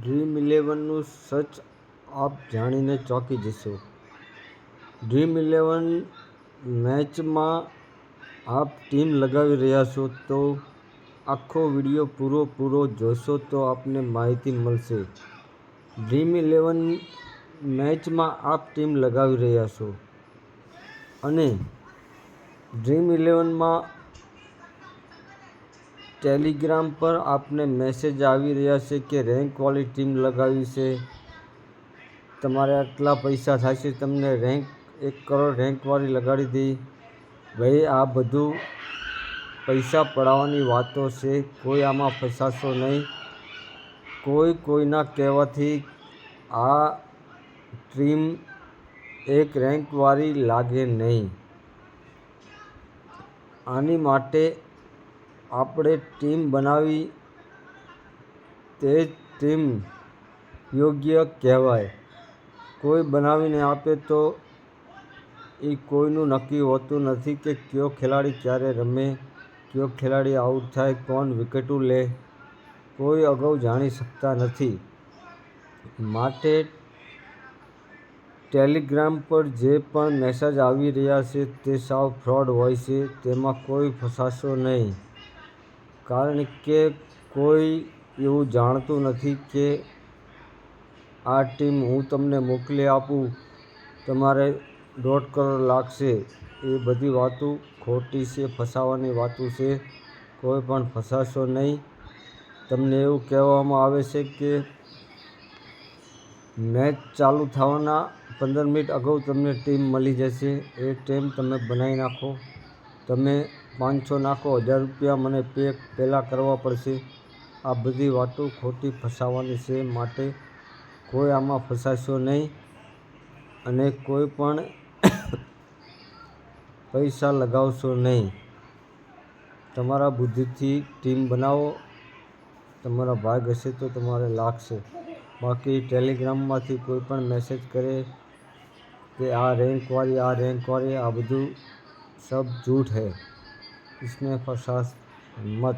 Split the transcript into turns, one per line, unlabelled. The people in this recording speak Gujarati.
ડ્રીમ ઇલેવનનું સચ આપ જાણીને ચોંકી જશો. ડ્રીમ ઇલેવન મેચમાં આપ ટીમ લગાવી રહ્યા છો તો આખો વીડિયો પૂરો પૂરો જોશો તો આપને માહિતી મળશે. ડ્રીમ ઇલેવન મેચમાં આપ ટીમ લગાવી રહ્યા છો. અને ડ્રીમ ઇલેવનમાં ટેલિગ્રામ પર આપને મેસેજ આવી રહ્યા છે કે રેન્કવાળી ટીમ લગાવી છે. તમારે આટલા પૈસા થશે તમને રેન્ક, એક કરોડ રેન્કવાળી લગાડી દઈ ભાઈ, આ બધું પૈસા પડાવવાની વાતો છે, કોઈ આમાં ફસાશો નહીં. કોઈ કોઈના કહેવાથી આ ટીમ એક રેન્કવાળી લાગે નહીં. આની માટે આપણે ટીમ બનાવી તે ટીમ યોગ્ય કહેવાય. કોઈ બનાવીને આપે તો એ કોઈનું નક્કી હોતું નથી કે કયો ખેલાડી ક્યારે રમે, કયો ખેલાડી આઉટ થાય, કોણ વિકેટો લે. કોઈ અગાઉ જાણી શકતા નથી. માટે ટેલિગ્રામ પર જે પણ મેસેજ આવી રહ્યા છે તે સાવ ફ્રોડ હોય છે, તેમાં કોઈ ફસાશો નહીં. કારણ કે કોઈ એવું જાણતું નથી કે આ ટીમ હું તમને મોકલી આપું, તમારે દોઢ કરોડ લાગશે. એ બધી વાતો ખોટી છે, ફસાવાની વાતો છે. કોઈ પણ ફસાશો નહીં. તમને એવું કહેવામાં આવે છે કે મેચ ચાલુ થવાના પંદર મિનિટ અગાઉ તમને ટીમ મળી જશે. એ ટીમ તમે બનાવી નાખો. તમે પાંચસો નાખો, હજાર રૂપિયા મને પે પહેલાં કરવા પડશે. આ બધી વાતો ખોટી ફસાવાની છે માટે કોઈ આમાં ફસાશો નહીં અને કોઈ પણ પૈસા લગાવશો નહીં. તમારા બુદ્ધિથી ટીમ બનાવો. તમારા ભાગ હશે તો તમારે લાગશે. બાકી ટેલિગ્રામમાંથી કોઈ પણ મેસેજ કરે કે આ રેન્કવાળી આ રેન્કવાળી, આ બધું સબ જૂઠ હૈ. ઇસ્મે ફસાસ મત